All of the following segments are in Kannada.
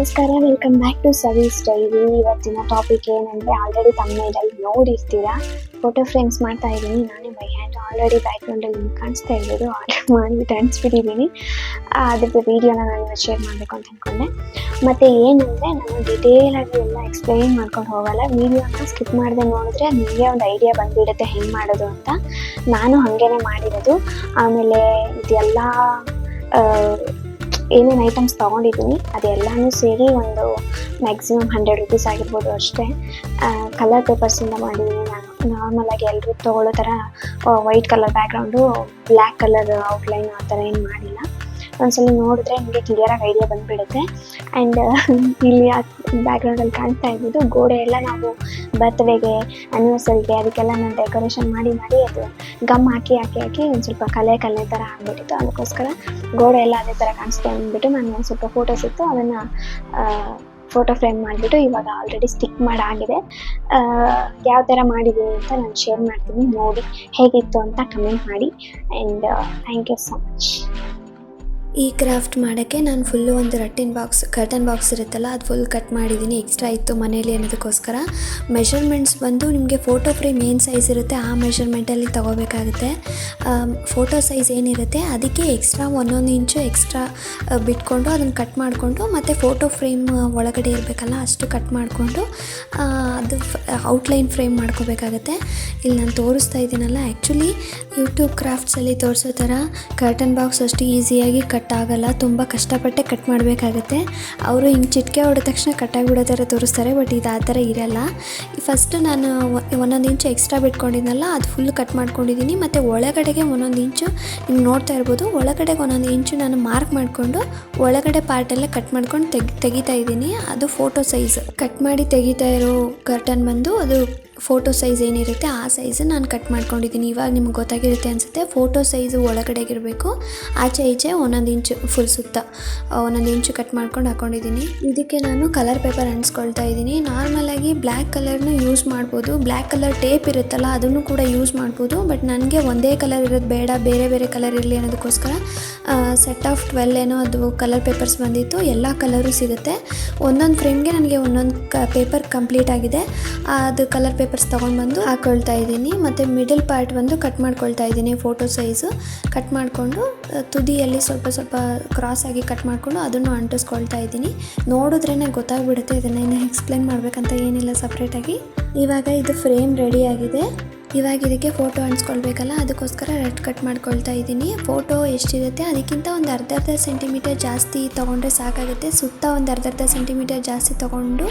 ನಮಸ್ಕಾರ welcome back to Savi diary ಇವತ್ತಿನ ಟಾಪಿಕ್ ಏನಂದ್ರೆ ಆಲ್ರೆಡಿ ತಮ್ಮನೇಲಿ ನೋಡಿರ್ತೀರಾ? ಫೋಟೋ ಫ್ರೇಮ್ಸ್ ಮಾಡ್ತಾ ಇದ್ದೀನಿ. ನಾನೇ ಬೈ ಹ್ಯಾಂಡ್ ಆಲ್ರೆಡಿ ಬ್ಯಾಕ್ಗ್ರೌಂಡಲ್ಲಿ ನಿಮ್ಗೆ ಕಾಣಿಸ್ತಾ ಇರೋದು. ಆರ್ಡರ್ ಮಾಡಿಬಿಟ್ಟು ಅನ್ಸ್ಬಿಟ್ಟಿದ್ದೀನಿ ಅದ್ರದ್ದು ವೀಡಿಯೋನ ನಾನು ಶೇರ್ ಮಾಡಬೇಕು ಅಂತ ಅಂದ್ಕೊಂಡೆ ಮತ್ತು ಏನಂದರೆ, ನಾನು ಡಿಟೇಲಾಗಿ ಎಲ್ಲ ಎಕ್ಸ್ಪ್ಲೈನ್ ಮಾಡ್ಕೊಂಡು ಹೋಗಲ್ಲ. ವೀಡಿಯೋನ ಸ್ಕಿಪ್ ಮಾಡದೆ ನೋಡಿದ್ರೆ ನಿಮಗೆ ಒಂದು ಐಡಿಯಾ ಬಂದುಬಿಡುತ್ತೆ ಹೆಂಗೆ ಮಾಡೋದು ಅಂತ. ನಾನು ಹಾಗೇನೆ ಮಾಡಿರೋದು. ಆಮೇಲೆ ಇದೆಲ್ಲ ಏನೇನು ಐಟಮ್ಸ್ ತೊಗೊಂಡಿದ್ದೀನಿ ಅದೆಲ್ಲನೂ ಸೇರಿ ಒಂದು ಮ್ಯಾಕ್ಸಿಮಮ್ ಹಂಡ್ರೆಡ್ ರುಪೀಸ್ ಆಗಿರ್ಬೋದು ಅಷ್ಟೇ. ಕಲರ್ ಪೇಪರ್ಸಿಂದ ಮಾಡಿದ್ದೀನಿ ನಾನು. ನಾರ್ಮಲಾಗಿ ಎಲ್ಲರೂ ತೊಗೊಳ್ಳೋ ಥರ white colour background black colour outline ಆ ಥರ ಏನು ಮಾಡಿಲ್ಲ. ಒಂದ್ಸಲ ನೋಡಿದ್ರೆ ನಿಮಗೆ ಕ್ಲಿಯರಾಗಿ ಐಡಿಯಾ ಬಂದ್ಬಿಡುತ್ತೆ. ಆ್ಯಂಡ್ ಇಲ್ಲಿ ಬ್ಯಾಕ್ಗ್ರೌಂಡಲ್ಲಿ ಕಾಣ್ತಾ ಇರ್ಬೋದು ಗೋಡೆ ಎಲ್ಲ ನಾವು ಬರ್ತ್ಡೇಗೆ ಆ್ಯನಿವರ್ಸರಿಗೆ ಅದಕ್ಕೆಲ್ಲ ನಾನು ಡೆಕೋರೇಷನ್ ಮಾಡಿ ಮಾಡಿ ಅದು ಗಮ್ ಹಾಕಿ ಹಾಕಿ ಹಾಕಿ ಒಂದು ಸ್ವಲ್ಪ ಕಲೆ ಕಲೆ ಥರ ಆಗ್ಬಿಟ್ಟಿತ್ತು. ಅದಕ್ಕೋಸ್ಕರ ಗೋಡೆ ಎಲ್ಲ ಅದೇ ಥರ ಕಾಣಿಸ್ತಾ ಅಂದ್ಬಿಟ್ಟು ನಾನು ಒಂದು ಸ್ವಲ್ಪ ಫೋಟೋಸ್ ಇತ್ತು ಅದನ್ನು ಫೋಟೋ ಫ್ರೇಮ್ ಮಾಡಿಬಿಟ್ಟು ಇವಾಗ ಆಲ್ರೆಡಿ ಸ್ಟಿಕ್ ಮಾಡಾಗಿದೆ. ಯಾವ ಥರ ಮಾಡಿದ್ದೀನಿ ಅಂತ ನಾನು ಶೇರ್ ಮಾಡ್ತೀನಿ. ನೋಡಿ ಹೇಗಿತ್ತು ಅಂತ ಕಮೆಂಟ್ ಮಾಡಿ. And thank you so much ಈ ಕ್ರಾಫ್ಟ್ ಮಾಡೋಕ್ಕೆ ನಾನು ಫುಲ್ಲು ಒಂದು ರಟ್ಟಿನ ಬಾಕ್ಸ್ ಕರ್ಟನ್ ಬಾಕ್ಸ್ ಇರುತ್ತಲ್ಲ, ಅದು ಫುಲ್ ಕಟ್ ಮಾಡಿದ್ದೀನಿ ಎಕ್ಸ್ಟ್ರಾ ಇತ್ತು ಮನೇಲಿ ಅನ್ನೋದಕ್ಕೋಸ್ಕರ. ಮೆಷರ್ಮೆಂಟ್ಸ್ ಬಂದು ನಿಮಗೆ ಫೋಟೋ ಫ್ರೇಮ್ ಏನು ಸೈಜ್ ಇರುತ್ತೆ ಆ ಮೆಷರ್ಮೆಂಟಲ್ಲಿ ತೊಗೋಬೇಕಾಗುತ್ತೆ. ಫೋಟೋ ಸೈಜ್ ಏನಿರುತ್ತೆ ಅದಕ್ಕೆ ಎಕ್ಸ್ಟ್ರಾ ಒಂದೊಂದು ಇಂಚು ಎಕ್ಸ್ಟ್ರಾ ಬಿಟ್ಕೊಂಡು ಅದನ್ನು ಕಟ್ ಮಾಡಿಕೊಂಡು ಮತ್ತು ಫೋಟೋ ಫ್ರೇಮ್ ಒಳಗಡೆ ಇರಬೇಕಲ್ಲ ಅಷ್ಟು ಕಟ್ ಮಾಡಿಕೊಂಡು ಅದು ಔಟ್ಲೈನ್ ಫ್ರೇಮ್ ಮಾಡ್ಕೋಬೇಕಾಗುತ್ತೆ. ಇಲ್ಲಿ ನಾನು ತೋರಿಸ್ತಾ ಇದ್ದೀನಲ್ಲ ಆ್ಯಕ್ಚುಲಿ ಯೂಟ್ಯೂಬ್ ಕ್ರಾಫ್ಟ್ಸಲ್ಲಿ ತೋರಿಸೋ ಥರ ಕರ್ಟನ್ ಬಾಕ್ಸ್ ಅಷ್ಟು ಈಸಿಯಾಗಿ ಕಟ್ ಆಗಲ್ಲ, ತುಂಬ ಕಷ್ಟಪಟ್ಟೆ ಕಟ್ ಮಾಡಬೇಕಾಗತ್ತೆ. ಅವರು ಹಿಂಗೆ ಚಿಟಿಕೆ ಹೊಡೆದ ತಕ್ಷಣ ಕಟ್ಟಾಗಿಬಿಡೋ ಥರ ತೋರಿಸ್ತಾರೆ, ಬಟ್ ಇದು ಆ ಥರ ಇರಲ್ಲ. ಫಸ್ಟ್ ನಾನು ಒಂದೊಂದು ಇಂಚು ಎಕ್ಸ್ಟ್ರಾ ಬಿಟ್ಕೊಂಡಿದ್ನಲ್ಲ, ಅದು ಫುಲ್ ಕಟ್ ಮಾಡ್ಕೊಂಡಿದ್ದೀನಿ ಮತ್ತು ಒಳಗಡೆಗೆ ಒಂದೊಂದು ಇಂಚು, ನಿಮ್ಗೆ ನೋಡ್ತಾ ಇರ್ಬೋದು, ಒಳಗಡೆಗೆ ಒಂದೊಂದು ಇಂಚು ನಾನು ಮಾರ್ಕ್ ಮಾಡಿಕೊಂಡು ಒಳಗಡೆ ಪಾರ್ಟೆಲ್ಲ ಕಟ್ ಮಾಡ್ಕೊಂಡು ತೆಗಿ, ತೆಗಿತಾ ಇದ್ದೀನಿ ಅದು ಫೋಟೋ ಸೈಜ್ ಕಟ್ ಮಾಡಿ ತೆಗಿತಾ ಇರೋ ಕರ್ಟನ್ ಬಂದು ಅದು ಫೋಟೋ ಸೈಜ್ ಏನಿರುತ್ತೆ ಆ ಸೈಜ್ ನಾನು ಕಟ್ ಮಾಡ್ಕೊಂಡಿದ್ದೀನಿ. ಇವಾಗ ನಿಮ್ಗೆ ಗೊತ್ತಾಗಿರುತ್ತೆ ಅನಿಸುತ್ತೆ, ಫೋಟೋ ಸೈಜು ಒಳಗಡೆಗಿರಬೇಕು, ಆಚೆ ಈಚೆ ಒಂದೊಂದು ಇಂಚು ಫುಲ್ ಸುತ್ತ ಒಂದೊಂದು ಇಂಚು ಕಟ್ ಮಾಡ್ಕೊಂಡು ಹಾಕೊಂಡಿದ್ದೀನಿ. ಇದಕ್ಕೆ ನಾನು ಕಲರ್ ಪೇಪರ್ ಅಂಟಿಸ್ಕೊಳ್ತಾ ಇದ್ದೀನಿ. ನಾರ್ಮಲಾಗಿ ಬ್ಲ್ಯಾಕ್ ಕಲರ್ನ ಯೂಸ್ ಮಾಡ್ಬೋದು. ಬ್ಲ್ಯಾಕ್ ಕಲರ್ ಟೇಪ್ ಇರುತ್ತಲ್ಲ, ಅದನ್ನು ಕೂಡ ಯೂಸ್ ಮಾಡ್ಬೋದು. ಬಟ್ ನನಗೆ ಒಂದೇ ಕಲರ್ ಇರೋದು ಬೇಡ, ಬೇರೆ ಬೇರೆ ಕಲರ್ ಇರಲಿ ಅನ್ನೋದಕ್ಕೋಸ್ಕರ ಸೆಟ್ ಆಫ್ ಟ್ವೆಲ್ ಏನೋ ಅದು ಕಲರ್ ಪೇಪರ್ಸ್ ಬಂದಿತ್ತು. ಎಲ್ಲ ಕಲರು ಸಿಗುತ್ತೆ. ಒಂದೊಂದು ಫ್ರೇಮ್ಗೆ ನನಗೆ ಒಂದೊಂದು ಕ ಪೇಪರ್ ಕಂಪ್ಲೀಟ್ ಆಗಿದೆ. ಅದು ಕಲರ್ ಪೇಪರ್ಸ್ ತೊಗೊಂಡ್ಬಂದು ಹಾಕ್ಕೊಳ್ತಾ ಇದ್ದೀನಿ. ಮತ್ತು ಮಿಡಲ್ ಪಾರ್ಟ್ ಬಂದು ಕಟ್ ಮಾಡ್ಕೊಳ್ತಾ ಇದ್ದೀನಿ ಫೋಟೋ ಸೈಜು ಕಟ್ ಮಾಡಿಕೊಂಡು ತುದಿಯಲ್ಲಿ ಸ್ವಲ್ಪ ಸ್ವಲ್ಪ ಕ್ರಾಸ್ ಆಗಿ ಕಟ್ ಮಾಡಿಕೊಂಡು ಅದನ್ನು ಅಂಟಿಸ್ಕೊಳ್ತಾ ಇದ್ದೀನಿ. ನೋಡಿದ್ರೇ ಗೊತ್ತಾಗ್ಬಿಡುತ್ತೆ ಇದನ್ನೇನು ಎಕ್ಸ್ಪ್ಲೇನ್ ಮಾಡಬೇಕಂತ ಏನಿಲ್ಲ ಸಪ್ರೇಟಾಗಿ ಇವಾಗ ಇದು ಫ್ರೇಮ್ ರೆಡಿ ಆಗಿದೆ. ಇವಾಗ ಇದಕ್ಕೆ ಫೋಟೋ ಅಂಟಿಸ್ಕೊಳ್ಬೇಕಲ್ಲ, ಅದಕ್ಕೋಸ್ಕರ ರೆಡ್ ಕಟ್ ಮಾಡ್ಕೊಳ್ತಾ ಇದ್ದೀನಿ. ಫೋಟೋ ಎಷ್ಟಿರುತ್ತೆ, ಅದಕ್ಕಿಂತ ಒಂದು ಅರ್ಧ ಅರ್ಧ ಸೆಂಟಿಮೀಟರ್ ಜಾಸ್ತಿ ತೊಗೊಂಡ್ರೆ ಸಾಕಾಗುತ್ತೆ. ಸುತ್ತ ಒಂದು ಅರ್ಧ ಅರ್ಧ ಸೆಂಟಿಮೀಟರ್ ಜಾಸ್ತಿ ತೊಗೊಂಡು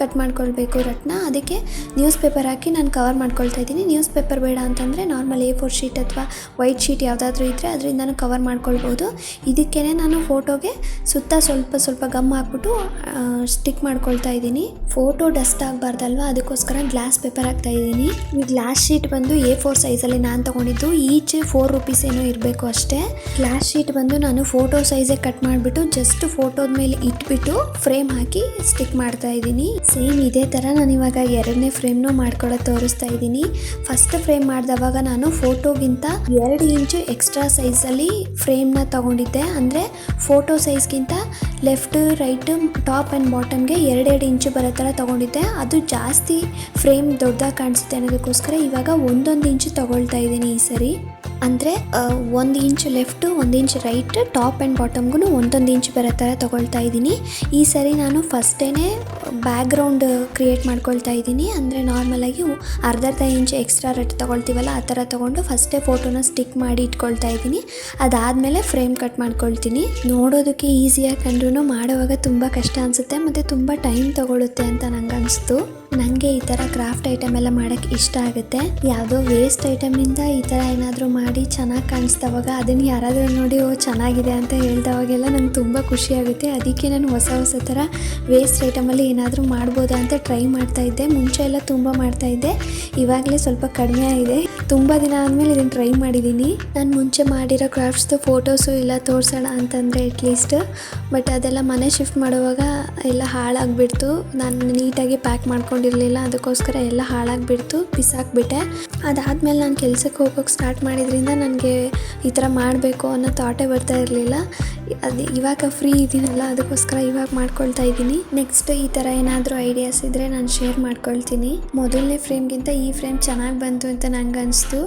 ಕಟ್ ಮಾಡ್ಕೊಳ್ಬೇಕು ರಟ್ನ ಅದಕ್ಕೆ ನ್ಯೂಸ್ ಪೇಪರ್ ಹಾಕಿ ನಾನು ಕವರ್ ಮಾಡ್ಕೊಳ್ತಾ ಇದ್ದೀನಿ. ನ್ಯೂಸ್ ಪೇಪರ್ ಬೇಡ ಅಂತಂದರೆ ನಾರ್ಮಲ್ ಎ ಫೋರ್ ಶೀಟ್ ಅಥವಾ ವೈಟ್ ಶೀಟ್ ಯಾವುದಾದ್ರೂ ಇದ್ದರೆ ನಾನು ಕವರ್ ಮಾಡ್ಕೊಳ್ಬೋದು. ಇದಕ್ಕೇ ನಾನು ಫೋಟೋಗೆ ಸುತ್ತ ಸ್ವಲ್ಪ ಸ್ವಲ್ಪ ಗಮ್ ಹಾಕ್ಬಿಟ್ಟು ಸ್ಟಿಕ್ ಮಾಡ್ಕೊಳ್ತಾ ಇದ್ದೀನಿ. ಫೋಟೋ ಡಸ್ಟ್ ಆಗಬಾರ್ದಲ್ವ, ಅದಕ್ಕೋಸ್ಕರ ಗ್ಲಾಸ್ ಪೇಪರ್ ಹಾಕ್ತಾ ಇದ್ದೀನಿ. ಈ ಗ್ಲಾಸ್ ಶೀಟ್ ಬಂದು ಎ ಫೋರ್ ಸೈಜಲ್ಲಿ ನಾನು ತೊಗೊಂಡಿದ್ದು ಈಚ್ ಫೋರ್ ರುಪೀಸ್ ಏನೋ ಇರಬೇಕು ಅಷ್ಟೇ. ಗ್ಲಾಸ್ ಶೀಟ್ ಬಂದು ನಾನು ಫೋಟೋ ಸೈಜೇ ಕಟ್ ಮಾಡಿಬಿಟ್ಟು ಜಸ್ಟ್ ಫೋಟೋದ ಮೇಲೆ ಇಟ್ಬಿಟ್ಟು ಫ್ರೇಮ್ ಹಾಕಿ ಸ್ಟಿಕ್ ಮಾಡ್ತಾ ಇದ್ದೀನಿ. ಸೇಮ್ ಇದೇ ಥರ ನಾನು ಇವಾಗ ಎರಡನೇ ಫ್ರೇಮ್ನೂ ಮಾಡ್ಕೊಳ್ಳೋ ತೋರಿಸ್ತಾ ಇದ್ದೀನಿ. ಫಸ್ಟ್ ಫ್ರೇಮ್ ಮಾಡಿದವಾಗ ನಾನು ಫೋಟೋಗಿಂತ ಎರಡು ಇಂಚು ಎಕ್ಸ್ಟ್ರಾ ಸೈಜಲ್ಲಿ ಫ್ರೇಮ್ನ ತಗೊಂಡಿದ್ದೆ. ಅಂದರೆ ಫೋಟೋ ಸೈಜ್ಗಿಂತ ಲೆಫ್ಟ್, ರೈಟ್, ಟಾಪ್ ಆ್ಯಂಡ್ ಬಾಟಮ್ಗೆ ಎರಡೆರಡು ಇಂಚು ಬರೋ ಥರ ತೊಗೊಂಡಿದ್ದೆ. ಅದು ಜಾಸ್ತಿ ಫ್ರೇಮ್ ದೊಡ್ಡದಾಗಿ ಕಾಣಿಸುತ್ತೆ ಅನ್ನೋದಕ್ಕೋಸ್ಕರ ಇವಾಗ ಒಂದೊಂದು ಇಂಚು ತೊಗೊಳ್ತಾ ಇದ್ದೀನಿ ಈ ಸರಿ. ಅಂದರೆ ಒಂದು ಇಂಚು ಲೆಫ್ಟು, ಒಂದು ಇಂಚ್ ರೈಟ್, ಟಾಪ್ ಆ್ಯಂಡ್ ಬಾಟಮ್ಗೂ ಒಂದೊಂದು ಇಂಚು ಬರೋ ಥರ ತೊಗೊಳ್ತಾ ಇದ್ದೀನಿ. ಈ ಸರಿ ನಾನು ಫಸ್ಟೇ ಬ್ಯಾಕ್ಗ್ರೌಂಡ್ ಕ್ರಿಯೇಟ್ ಮಾಡ್ಕೊಳ್ತಾ ಇದ್ದೀನಿ. ಅಂದರೆ ನಾರ್ಮಲಾಗಿ ಅರ್ಧ ಅರ್ಧ ಇಂಚು ಎಕ್ಸ್ಟ್ರಾ ರೆಟ್ ತೊಗೊಳ್ತೀವಲ್ಲ, ಆ ಥರ ತೊಗೊಂಡು ಫಸ್ಟೇ ಫೋಟೋನ ಸ್ಟಿಕ್ ಮಾಡಿ ಇಟ್ಕೊಳ್ತಾ ಇದ್ದೀನಿ. ಅದಾದಮೇಲೆ ಫ್ರೇಮ್ ಕಟ್ ಮಾಡ್ಕೊಳ್ತೀನಿ. ನೋಡೋದಕ್ಕೆ ಈಸಿಯಾಗಿ ಕಂಡ್ರೂ ಮಾಡುವಾಗ ತುಂಬ ಕಷ್ಟ ಅನಿಸುತ್ತೆ, ಮತ್ತು ತುಂಬ ಟೈಮ್ ತೊಗೊಳುತ್ತೆ ಅಂತ ನಂಗೆ ಅನಿಸ್ತು. ನನಗೆ ಈ ಥರ ಕ್ರಾಫ್ಟ್ ಐಟಮ್ ಎಲ್ಲ ಮಾಡೋಕ್ಕೆ ಇಷ್ಟ ಆಗುತ್ತೆ. ಯಾವುದೋ ವೇಸ್ಟ್ ಐಟಮಿಂದ ಈ ಥರ ಏನಾದರೂ ಮಾಡಿ ಚೆನ್ನಾಗಿ ಕಾಣಿಸ್ದವಾಗ ಅದನ್ನು ಯಾರಾದರೂ ನೋಡಿ, ಓ, ಚೆನ್ನಾಗಿದೆ ಅಂತ ಹೇಳ್ದವಾಗೆಲ್ಲ ನಂಗೆ ತುಂಬ ಖುಷಿಯಾಗುತ್ತೆ ಅದಕ್ಕೆ ನಾನು ಹೊಸ ಹೊಸ ಥರ ವೇಸ್ಟ್ ಐಟಮಲ್ಲಿ ಏನಾದರೂ ಮಾಡ್ಬೋದಾ ಅಂತ ಟ್ರೈ ಮಾಡ್ತಾ ಇದ್ದೆ. ಮುಂಚೆ ಎಲ್ಲ ತುಂಬ ಮಾಡ್ತಾ ಇದ್ದೆ. ಇವಾಗಲೇ ಸ್ವಲ್ಪ ಕಡಿಮೆ ಆಗಿದೆ. ತುಂಬ ದಿನ ಆದಮೇಲೆ ಇದನ್ನು ಟ್ರೈ ಮಾಡಿದ್ದೀನಿ ನಾನು ಮುಂಚೆ ಮಾಡಿರೋ ಕ್ರಾಫ್ಟ್ಸ್ದು ಫೋಟೋಸು ಎಲ್ಲ ತೋರಿಸೋಣ ಅಂತಂದರೆ ಅಟ್ಲೀಸ್ಟ್ ಬಟ್ ಅದೆಲ್ಲ ಮನೆ ಶಿಫ್ಟ್ ಮಾಡುವಾಗ ಎಲ್ಲ ಹಾಳಾಗಿಬಿಡ್ತು. ನಾನು ನೀಟಾಗಿ ಪ್ಯಾಕ್ ಮಾಡ್ಕೊಂಡಿರಲಿಲ್ಲ. ಅದಕ್ಕೋಸ್ಕರ ಎಲ್ಲ ಹಾಳಾಗಿಬಿಡ್ತು. ಬಿಸಾಕ್ಬಿಟ್ಟೆ. ಅದಾದಮೇಲೆ ನಾನು ಕೆಲಸಕ್ಕೆ ಹೋಗೋಕೆ ಸ್ಟಾರ್ಟ್ ಮಾಡಿದ್ರಿಂದ ನನಗೆ ಈ ಥರ ಮಾಡಬೇಕು ಅನ್ನೋ ಥಾಟೇ ಬರ್ತಾ ಇರಲಿಲ್ಲ. ಅದು ಇವಾಗ ಫ್ರೀ ಇದ್ದೀನಲ್ಲ ಅದಕ್ಕೋಸ್ಕರ ಇವಾಗ ಮಾಡ್ಕೊಳ್ತಾ ಇದ್ದೀನಿ. ನೆಕ್ಸ್ಟ್ ಈ ಥರ ಏನಾದರೂ ಐಡಿಯಾಸ್ ಇದ್ದರೆ ನಾನು ಶೇರ್ ಮಾಡ್ಕೊಳ್ತೀನಿ. ಮೊದಲನೇ ಫ್ರೇಮ್ಗಿಂತ ಈ ಫ್ರೇಮ್ ಚೆನ್ನಾಗಿ ಬಂತು ಅಂತ ನಂಗೆ ಅನಿಸ್ತು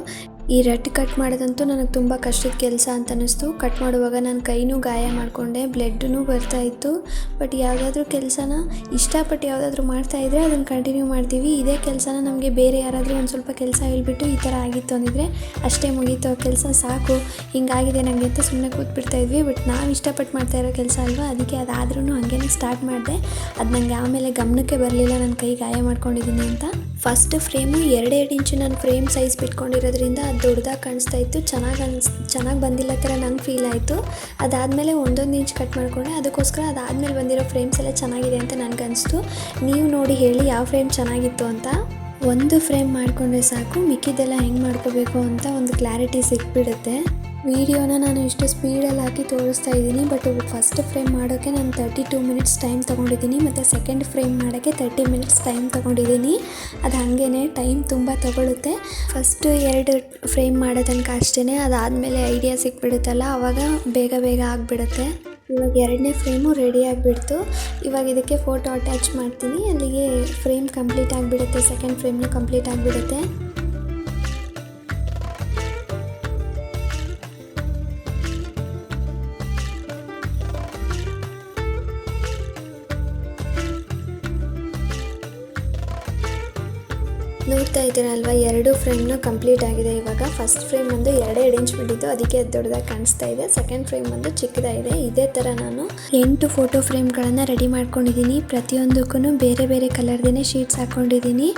ಈ ರಟ್ ಕಟ್ ಮಾಡೋದಂತೂ ನನಗೆ ತುಂಬ ಕಷ್ಟದ ಕೆಲಸ ಅಂತ ಅನ್ನಿಸ್ತು. ಕಟ್ ಮಾಡುವಾಗ ನಾನು ಕೈನೂ ಗಾಯ ಮಾಡಿಕೊಂಡೆ ಬ್ಲಡ್ಡೂ ಬರ್ತಾ ಇತ್ತು. ಬಟ್ ಯಾವುದಾದ್ರೂ ಕೆಲಸನ ಇಷ್ಟಪಟ್ಟು ಯಾವುದಾದ್ರೂ ಮಾಡ್ತಾ ಇದ್ದರೆ ಅದನ್ನು ಕಂಟಿನ್ಯೂ ಮಾಡ್ತೀವಿ. ಇದೇ ಕೆಲಸನ ನಮಗೆ ಬೇರೆ ಯಾರಾದರೂ ಒಂದು ಸ್ವಲ್ಪ ಕೆಲಸ ಹೇಳ್ಬಿಟ್ಟು ಈ ಥರ ಆಗಿತ್ತು ಅಂದಿದ್ರೆ ಅಷ್ಟೇ ಮುಗೀತು. ಕೆಲಸ ಸಾಕು, ಹಿಂಗಾಗಿದೆ ನನಗೆ ಅಂತ ಸುಮ್ಮನೆ ಕೂತ್ಬಿಡ್ತಾ ಇದ್ವಿ. ಬಟ್ ನಾವು ಇಷ್ಟಪಟ್ಟು ಮಾಡ್ತಾ ಇರೋ ಕೆಲಸ ಅಲ್ವಾ, ಅದಕ್ಕೆ ಅದಾದ್ರೂ ಹಾಗೇನೆ ಸ್ಟಾರ್ಟ್ ಮಾಡಿದೆ. ಅದು ನನಗೆ ಆಮೇಲೆ ಗಮನಕ್ಕೆ ಬರಲಿಲ್ಲ ನನ್ನ ಕೈ ಗಾಯ ಮಾಡ್ಕೊಂಡಿದ್ದೀನಿ ಅಂತ. ಫಸ್ಟ್ ಫ್ರೇಮು ಎರಡೆರಡು ಇಂಚು ನಾನು ಫ್ರೇಮ್ ಸೈಜ್ ಬಿಟ್ಕೊಂಡಿರೋದ್ರಿಂದ ದೊಡ್ಡದಾಗಿ ಕಾಣಿಸ್ತಾ ಇತ್ತು. ಚೆನ್ನಾಗಿ ಅನ್ಸ್, ಚೆನ್ನಾಗಿ ಬಂದಿಲ್ಲ ಥರ ನಂಗೆ ಫೀಲ್ ಆಯಿತು. ಅದಾದಮೇಲೆ ಒಂದೊಂದು ಇಂಚ್ ಕಟ್ ಮಾಡಿಕೊಂಡೆ. ಅದಕ್ಕೋಸ್ಕರ ಅದಾದಮೇಲೆ ಬಂದಿರೋ ಫ್ರೇಮ್ಸ್ ಎಲ್ಲ ಚೆನ್ನಾಗಿದೆ ಅಂತ ನನಗೆ ಅನಿಸ್ತು. ನೀವು ನೋಡಿ ಹೇಳಿ ಯಾವ ಫ್ರೇಮ್ ಚೆನ್ನಾಗಿತ್ತು ಅಂತ. ಒಂದು ಫ್ರೇಮ್ ಮಾಡಿಕೊಂಡ್ರೆ ಸಾಕು. ಮಿಕ್ಕಿದೆಲ್ಲ ಹೆಂಗೆ ಮಾಡ್ಕೋಬೇಕು ಅಂತ ಒಂದು ಕ್ಲಾರಿಟಿ ಸಿಕ್ಬಿಡುತ್ತೆ. ವಿಡಿಯೋನ ನಾನು ಇಷ್ಟು ಸ್ಪೀಡಲ್ಲಿ ಹಾಕಿ ತೋರಿಸ್ತಾ ಇದ್ದೀನಿ, ಬಟ್ ಫಸ್ಟ್ ಫ್ರೇಮ್ ಮಾಡೋಕ್ಕೆ ನಾನು ತರ್ಟಿ ಟೂ ಮಿನಿಟ್ಸ್ ಟೈಮ್ ತೊಗೊಂಡಿದ್ದೀನಿ, ಮತ್ತು ಸೆಕೆಂಡ್ ಫ್ರೇಮ್ ಮಾಡೋಕ್ಕೆ ತರ್ಟಿ ಮಿನಿಟ್ಸ್ ಟೈಮ್ ತೊಗೊಂಡಿದ್ದೀನಿ. ಅದು ಹಾಗೇ ಟೈಮ್ ತುಂಬ ತಗೊಳುತ್ತೆ. ಫಸ್ಟ್ ಎರಡು ಫ್ರೇಮ್ ಮಾಡೋ ತನಕ ಅಷ್ಟೇ ಅದಾದಮೇಲೆ ಐಡಿಯಾ ಸಿಕ್ಬಿಡುತ್ತಲ್ಲ ಆವಾಗ ಬೇಗ ಬೇಗ ಆಗಿಬಿಡುತ್ತೆ. ಇವಾಗ ಎರಡನೇ ಫ್ರೇಮು ರೆಡಿ ಆಗಿಬಿಡ್ತು. ಇವಾಗ ಇದಕ್ಕೆ ಫೋಟೋ ಅಟ್ಯಾಚ್ ಮಾಡ್ತೀನಿ. ಅಲ್ಲಿಗೆ ಫ್ರೇಮ್ ಕಂಪ್ಲೀಟ್ ಆಗಿಬಿಡುತ್ತೆ ಸೆಕೆಂಡ್ ಫ್ರೇಮ್ನು ಕಂಪ್ಲೀಟ್ ಆಗಿಬಿಡುತ್ತೆ. ನೋಡ್ತಾ ಇದ್ದೀರಲ್ವ ಎರಡು ಫ್ರೇಮ್ನು ಕಂಪ್ಲೀಟ್ ಆಗಿದೆ ಇವಾಗ. ಫಸ್ಟ್ ಫ್ರೇಮ್ ಒಂದು ಎರಡೇ ಇಂಚ್ ಬಿಟ್ಟಿತ್ತು, ಅದಕ್ಕೆ ಅದು ದೊಡ್ಡದಾಗಿ ಕಾಣಿಸ್ತಾ ಇದೆ. ಸೆಕೆಂಡ್ ಫ್ರೇಮ್ ಒಂದು ಚಿಕ್ಕದಾಗಿದೆ. ಇದೇ ಥರ ನಾನು ಎಂಟು ಫೋಟೋ ಫ್ರೇಮ್ಗಳನ್ನು ರೆಡಿ ಮಾಡ್ಕೊಂಡಿದ್ದೀನಿ. ಪ್ರತಿಯೊಂದಕ್ಕೂ ಬೇರೆ ಬೇರೆ ಕಲರ್ದೇ ಶೀಟ್ಸ್ ಹಾಕ್ಕೊಂಡಿದ್ದೀನಿ.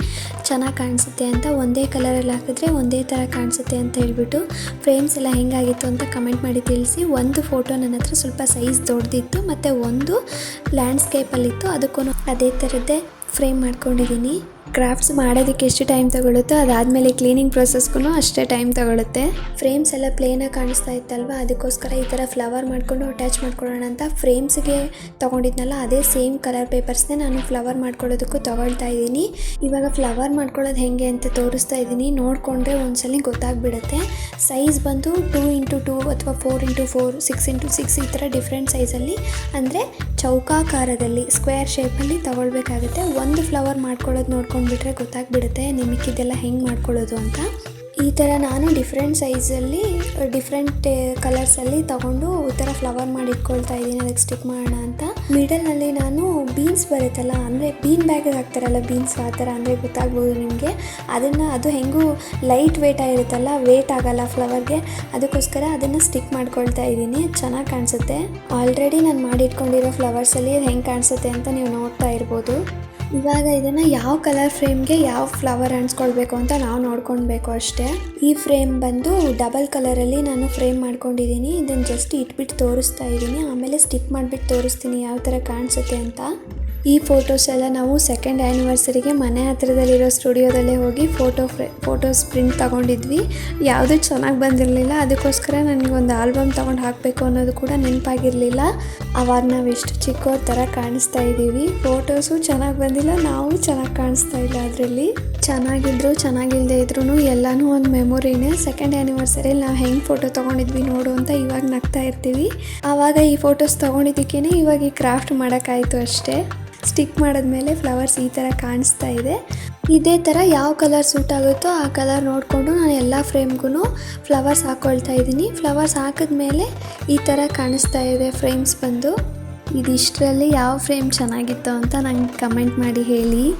ಚೆನ್ನಾಗಿ ಕಾಣಿಸುತ್ತೆ ಅಂತ ಒಂದೇ ಕಲರಲ್ಲಿ ಹಾಕಿದ್ರೆ ಒಂದೇ ಥರ ಕಾಣಿಸುತ್ತೆ ಅಂತ ಹೇಳ್ಬಿಟ್ಟು ಫ್ರೇಮ್ಸ್ ಎಲ್ಲ ಹೆಂಗಾಗಿತ್ತು ಅಂತ ಕಮೆಂಟ್ ಮಾಡಿ ತಿಳಿಸಿ. ಒಂದು ಫೋಟೋ ನನ್ನ ಹತ್ರ ಸ್ವಲ್ಪ ಸೈಜ್ ದೊಡ್ಡದಿತ್ತು ಮತ್ತು ಒಂದು ಲ್ಯಾಂಡ್ಸ್ಕೇಪಲ್ಲಿತ್ತು. ಅದಕ್ಕೂ ಅದೇ ಥರದ್ದೇ ಫ್ರೇಮ್ ಮಾಡ್ಕೊಂಡಿದ್ದೀನಿ. ಕ್ರಾಫ್ಟ್ಸ್ ಮಾಡೋದಕ್ಕೆ ಎಷ್ಟು ಟೈಮ್ ತಗೊಳುತ್ತೋ ಅದಾದಮೇಲೆ ಕ್ಲೀನಿಂಗ್ ಪ್ರೊಸೆಸ್ಗೂ ಅಷ್ಟೇ ಟೈಮ್ ತಗೊಳುತ್ತೆ. ಫ್ರೇಮ್ಸ್ ಎಲ್ಲ ಪ್ಲೇನಾಗಿ ಕಾಣಿಸ್ತಾ ಇತ್ತಲ್ವ? ಅದಕ್ಕೋಸ್ಕರ ಈ ಥರ ಫ್ಲವರ್ ಮಾಡಿಕೊಂಡು ಅಟ್ಯಾಚ್ ಮಾಡ್ಕೊಳ್ಳೋಣ ಅಂತ ಫ್ರೇಮ್ಸ್ಗೆ ತೊಗೊಂಡಿದ್ನಲ್ಲ, ಅದೇ ಸೇಮ್ ಕಲರ್ ಪೇಪರ್ಸ್ನೇ ನಾನು ಫ್ಲವರ್ ಮಾಡ್ಕೊಳ್ಳೋದಕ್ಕೂ ತೊಗೊಳ್ತಾ ಇದ್ದೀನಿ. ಇವಾಗ ಫ್ಲವರ್ ಮಾಡ್ಕೊಳ್ಳೋದು ಹೇಗೆ ಅಂತ ತೋರಿಸ್ತಾ ಇದ್ದೀನಿ. ನೋಡಿಕೊಂಡ್ರೆ ಒಂದ್ಸಲಿ ಗೊತ್ತಾಗ್ಬಿಡುತ್ತೆ. ಸೈಜ್ ಬಂದು ಟೂ ಇಂಟು ಟೂ ಅಥವಾ four into four six into six ಈ ಥರ ಡಿಫ್ರೆಂಟ್ ಸೈಜಲ್ಲಿ ಅಂದರೆ ಚೌಕಾಕಾರದಲ್ಲಿ ಸ್ಕ್ವೇರ್ ಶೇಪಲ್ಲಿ ತೊಗೊಳ್ಬೇಕಾಗುತ್ತೆ. ಒಂದು ಫ್ಲವರ್ ಮಾಡ್ಕೊಳ್ಳೋದು ನೋಡ್ಕೊಂಡ್ಬಿಟ್ರೆ ಗೊತ್ತಾಗ್ಬಿಡುತ್ತೆ ನಿಮಗಿದೆಲ್ಲ ಹೆಂಗೆ ಮಾಡ್ಕೊಳ್ಳೋದು ಅಂತ. ಈ ಥರ ನಾನು ಡಿಫ್ರೆಂಟ್ ಸೈಜಲ್ಲಿ ಡಿಫ್ರೆಂಟ್ ಕಲರ್ಸಲ್ಲಿ ತಗೊಂಡು ಈ ಥರ ಫ್ಲವರ್ ಮಾಡಿ ಇಟ್ಕೊಳ್ತಾ ಇದ್ದೀನಿ. ಅದಕ್ಕೆ ಸ್ಟಿಕ್ ಮಾಡೋಣ ಅಂತ. ಮಿಡಲ್ನಲ್ಲಿ ನಾನು ಬೀನ್ಸ್ ಬರುತ್ತಲ್ಲ, ಅಂದರೆ ಬೀನ್ ಬ್ಯಾಗಿಗೆ ಹಾಕ್ತಾರಲ್ಲ ಬೀನ್ಸ್ ಆ ಥರ ಅಂದರೆ ಗೊತ್ತಾಗ್ಬೋದು ನಿಮಗೆ. ಅದನ್ನು ಅದು ಹೆಂಗೂ ಲೈಟ್ ವೇಟ್ ಆಗಿರುತ್ತಲ್ಲ ವೇಟ್ ಆಗಲ್ಲ ಫ್ಲವರ್ಗೆ ಅದಕ್ಕೋಸ್ಕರ ಅದನ್ನು ಸ್ಟಿಕ್ ಮಾಡ್ಕೊಳ್ತಾ ಇದ್ದೀನಿ. ಚೆನ್ನಾಗಿ ಕಾಣಿಸುತ್ತೆ. ಆಲ್ರೆಡಿ ನಾನು ಮಾಡಿಟ್ಕೊಂಡಿರೋ ಫ್ಲವರ್ಸಲ್ಲಿ ಅದು ಹೆಂಗೆ ಕಾಣಿಸುತ್ತೆ ಅಂತ ನೀವು ನೋಡ್ತಾ ಇರ್ಬೋದು. ಇವಾಗ ಇದನ್ನು ಯಾವ ಕಲರ್ ಫ್ರೇಮ್ಗೆ ಯಾವ ಫ್ಲವರ್ ಅಂಟಿಸ್ಕೊಳ್ಬೇಕು ಅಂತ ನಾವು ನೋಡ್ಕೊಳ್ಬೇಕು ಅಷ್ಟೇ. ಈ ಫ್ರೇಮ್ ಬಂದು ಡಬಲ್ ಕಲರಲ್ಲಿ ನಾನು ಫ್ರೇಮ್ ಮಾಡ್ಕೊಂಡಿದ್ದೀನಿ ಇದನ್ನು ಜಸ್ಟ್ ಇಟ್ಬಿಟ್ಟು ತೋರಿಸ್ತಾ ಇದ್ದೀನಿ ಆಮೇಲೆ ಸ್ಟಿಕ್ ಮಾಡಿಬಿಟ್ಟು ತೋರಿಸ್ತೀನಿ ಯಾವ ಥರ ಕಾಣಿಸುತ್ತೆ ಅಂತ. ಈ ಫೋಟೋಸ್ ಎಲ್ಲ ನಾವು ಸೆಕೆಂಡ್ ಆ್ಯನಿವರ್ಸರಿಗೆ ಮನೆ ಹತ್ರದಲ್ಲಿರೋ ಸ್ಟುಡಿಯೋದಲ್ಲೇ ಹೋಗಿ ಫೋಟೋ ಫ್ರೇ ಫೋಟೋಸ್ ಪ್ರಿಂಟ್ ತೊಗೊಂಡಿದ್ವಿ. ಯಾವುದೇ ಚೆನ್ನಾಗಿ ಬಂದಿರಲಿಲ್ಲ. ಅದಕ್ಕೋಸ್ಕರ ನನಗೆ ಒಂದು ಆಲ್ಬಮ್ ತೊಗೊಂಡು ಹಾಕಬೇಕು ಅನ್ನೋದು ಕೂಡ ನೆನಪಾಗಿರಲಿಲ್ಲ. ಅವಾಗ ನಾವು ಎಷ್ಟು ಥರ ಕಾಣಿಸ್ತಾ ಇದ್ದೀವಿ ಫೋಟೋಸು ಚೆನ್ನಾಗಿ ಬಂದಿಲ್ಲ, ನಾವು ಚೆನ್ನಾಗಿ ಕಾಣಿಸ್ತಾ ಇಲ್ಲ ಅದರಲ್ಲಿ. ಚೆನ್ನಾಗಿದ್ರು ಚೆನ್ನಾಗಿಲ್ಲದೆ ಇದ್ರೂ ಎಲ್ಲನೂ ಒಂದು ಮೆಮೊರಿನೇ ಸೆಕೆಂಡ್ ಆ್ಯನಿವರ್ಸರಿಯಲ್ಲಿ ನಾವು ಹೆಂಗೆ ಫೋಟೋ ತೊಗೊಂಡಿದ್ವಿ ನೋಡು ಅಂತ ಇವಾಗ ನಗ್ತಾ ಇರ್ತೀವಿ. ಆವಾಗ ಈ ಫೋಟೋಸ್ ತೊಗೊಂಡಿದ್ದಕ್ಕೇ ಇವಾಗ ಈ ಕ್ರಾಫ್ಟ್ ಮಾಡೋಕ್ಕಾಯಿತು ಅಷ್ಟೇ. ಸ್ಟಿಕ್ ಮಾಡಿದ್ಮೇಲೆ ಫ್ಲವರ್ಸ್ ಈ ಥರ ಕಾಣಿಸ್ತಾ ಇದೆ. ಇದೇ ಥರ ಯಾವ ಕಲರ್ ಸೂಟ್ ಆಗುತ್ತೋ ಆ ಕಲರ್ ನೋಡಿಕೊಂಡು ನಾನು ಎಲ್ಲ ಫ್ರೇಮ್ಗೂ ಫ್ಲವರ್ಸ್ ಹಾಕ್ಕೊಳ್ತಾ ಇದ್ದೀನಿ. ಫ್ಲವರ್ಸ್ ಹಾಕಿದ್ಮೇಲೆ ಈ ಥರ ಕಾಣಿಸ್ತಾ ಇದೆ ಫ್ರೇಮ್ಸ್ ಬಂದು. ಇದಿಷ್ಟರಲ್ಲಿ ಯಾವ ಫ್ರೇಮ್ ಚೆನ್ನಾಗಿತ್ತು ಅಂತ ನಂಗೆ ಕಮೆಂಟ್ ಮಾಡಿ ಹೇಳಿ.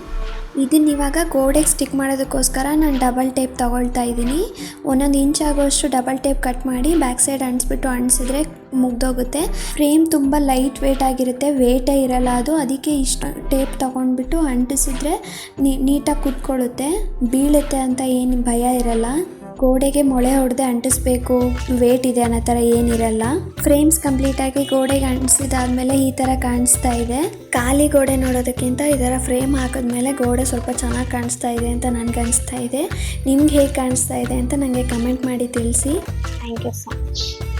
ಇದನ್ನ ಇವಾಗ ಗೋಡೆಗೆ ಸ್ಟಿಕ್ ಮಾಡೋದಕ್ಕೋಸ್ಕರ ನಾನು ಡಬಲ್ ಟೇಪ್ ತಗೊಳ್ತಾ ಇದ್ದೀನಿ ಒಂದೊಂದು ಇಂಚ್ ಆಗೋಷ್ಟು ಡಬಲ್ ಟೇಪ್ ಕಟ್ ಮಾಡಿ ಬ್ಯಾಕ್ ಸೈಡ್ ಅಂಟಿಸ್ಬಿಟ್ಟು ಅಂಟಿಸಿದ್ರೆ ಮುಗ್ದೋಗುತ್ತೆ. ಫ್ರೇಮ್ ತುಂಬ ಲೈಟ್ ವೇಟ್ ಆಗಿರುತ್ತೆ ವೇಟೇ ಇರಲ್ಲ ಅದು. ಅದಕ್ಕೆ ಇಷ್ಟು ಟೇಪ್ ತೊಗೊಂಡ್ಬಿಟ್ಟು ಅಂಟಿಸಿದ್ರೆ ನೀಟಾಗಿ ಕುತ್ಕೊಳ್ಳುತ್ತೆ. ಬೀಳುತ್ತೆ ಅಂತ ಏನು ಭಯ ಇರಲ್ಲ. ಗೋಡೆಗೆ ಮೊಳೆ ಹೊಡೆದೇ ಅಂಟಿಸ್ಬೇಕು. ವೇಟ್ ಇದೆ ಅನ್ನೋ ತರ ಏನಿರಲ್ಲ. ಫ್ರೇಮ್ಸ್ ಕಂಪ್ಲೀಟ್ ಆಗಿ ಗೋಡೆಗೆ ಅಂಟಿಸಿದಾದ್ಮೇಲೆ ಈ ತರ ಕಾಣಿಸ್ತಾ ಇದೆ. ಖಾಲಿ ಗೋಡೆ ನೋಡೋದಕ್ಕಿಂತ ಇದರ ಫ್ರೇಮ್ ಹಾಕಿದ್ಮೇಲೆ ಗೋಡೆ ಸ್ವಲ್ಪ ಚೆನ್ನಾಗಿ ಕಾಣಿಸ್ತಾ ಇದೆ ಅಂತ ನನಗೆ ಅನಿಸ್ತಾ ಇದೆ. ನಿಮ್ಗೆ ಹೇಗೆ ಕಾಣಿಸ್ತಾ ಇದೆ ಅಂತ ನನಗೆ ಕಮೆಂಟ್ ಮಾಡಿ ತಿಳಿಸಿ. Thank you so much